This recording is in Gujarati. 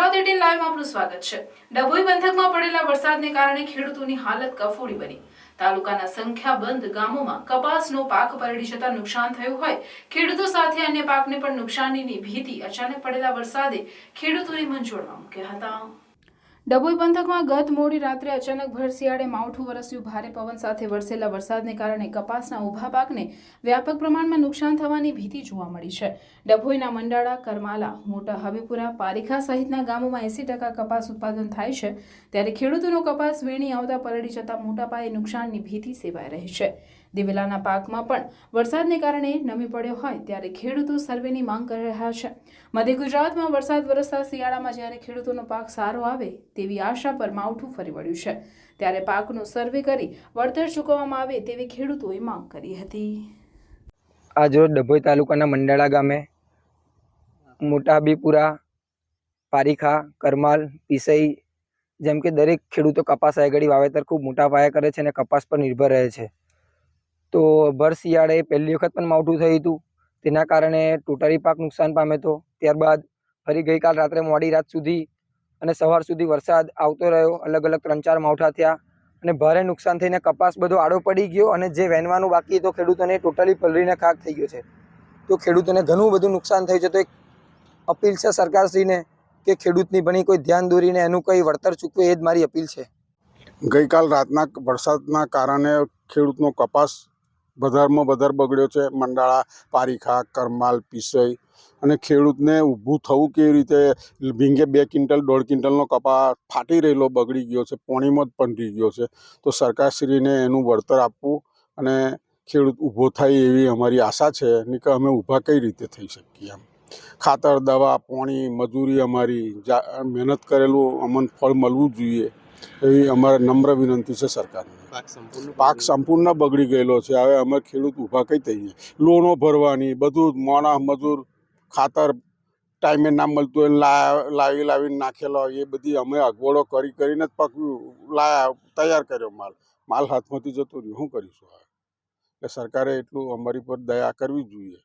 એટીન લાઈવ આપનું સ્વાગત છે. ડભોઈ પંથકમાં પડેલા વરસાદને કારણે ખેડૂતોની હાલત કફોડી બની. તાલુકાના સંખ્યાબંધ ગામોમાં કપાસનો પાક પલળી જતા નુકસાન થયું હોય. ખેડૂતો સાથે અન્ય પાકને પણ નુકસાનીની ભીતિ અચાનક પડેલા વરસાદે ખેડૂતોને મંચોળમાં મૂક્યા હતા. ડભોઈ પંથકમાં ગત મોડી રાત્રે અચાનક ભર શિયાળે માવઠું વરસ્યું. ભારે પવન સાથે વરસેલા વરસાદને કારણે કપાસના ઊભા પાકને વ્યાપક પ્રમાણમાં નુકસાન થવાની ભીતિ જોવા મળી છે. ડભોઈના મંડાળા, કરમાલા, મોટા હબીપુરા પારીખા સહિતના ગામોમાં એસી ટકા કપાસ ઉત્પાદન થાય છે. ત્યારે ખેડૂતોનો કપાસ વીણી આવતા પલળી જતા મોટા પાયે નુકસાનની ભીતિ સેવાઈ રહી છે. દિવેલાના પાકમાં પણ વરસાદને કારણે નમી પડ્યો હોય ત્યારે ખેડૂતો સર્વેની માંગ કરી રહ્યા છે. મધ્ય ગુજરાતમાં વરસાદ વરસતા શિયાળામાં જ્યારે ખેડૂતોનો પાક સારો આવે તેવી આશા પર માવઠું ફરી વળ્યું છે. ત્યારે પાકનો સર્વે કરી વળતર ચૂકવવામાં આવે તેવી ખેડૂતોએ માંગ કરી હતી. આજરોજ ડભોઈ તાલુકાના મંડાળા ગામે મોટા બીપુરા પારીખા, કરમાલ, પીસઈ જેમ કે દરેક ખેડૂતો કપાસ આગળ વાવેતર ખૂબ મોટા પાયા કરે છે અને કપાસ પર નિર્ભર રહે છે. તો ભર શિયાળે પહેલી વખત પણ માવઠું થયું હતું. તેના કારણે ટોટલી પાક નુકસાન પામ્યો હતો. ત્યારબાદ ફરી ગઈકાલ રાત્રે મોડી રાત સુધી અને સવાર સુધી વરસાદ આવતો રહ્યો, અલગ અલગ ત્રણ ચાર માવઠા થયા અને ભારે નુકસાન થઈને કપાસ બધો આડો પડી ગયો અને જે વહેનવાનું બાકી તો ખેડૂતોને ટોટલી પલળીને ખાક થઈ ગયો છે. તો ખેડૂતોને ઘણું બધું નુકસાન થયું છે. તો એક અપીલ છે સરકારશ્રીને કે ખેડૂતની ભણી કોઈ ધ્યાન દોરીને એનું કંઈ વળતર ચૂકવે એ જ મારી અપીલ છે. ગઈકાલ રાતના વરસાદના કારણે ખેડૂતનો કપાસ વધારમાં વધારે બગડ્યો છે. મંડાળા, પારીખા, કરમાલ, પીસઈ અને ખેડૂતને ઊભું થવું કેવી રીતે? ભીંગે બે ક્વિન્ટલ, દોઢ ક્વિન્ટલનો કપાસ ફાટી રહેલો, બગડી ગયો છે, પોણીમાં જ પંડી ગયો છે. તો સરકારશ્રીને એનું વળતર આપવું અને ખેડૂત ઊભો થાય એવી અમારી આશા છે. નહીં કે અમે ઊભા કઈ રીતે થઈ શકીએ એમ? ખાતર, દવા, પોણી, મજૂરી અમારી જા, મહેનત કરેલું અમને ફળ મળવું જોઈએ. એવી અમારે નમ્ર વિનંતી છે સરકારને. પાક સંપૂર્ણ બગડી ગયેલો છે. હવે અમે ખેડૂત ઊભા કઈ થઈએ? લોનો ભરવાની બધું મોણા મજૂર ખાતર ટાઈમે ના મળતું હોય લાવી લાવીને નાખેલો હોય એ બધી અમે અગવડો કરી કરીને જ પકવ્યું લાયા તૈયાર કર્યો માલ. માલ હાથમાંથી જતો રહ્યો. શું કરીશું હવે? એટલે સરકારે એટલું અમારી પર દયા કરવી જોઈએ.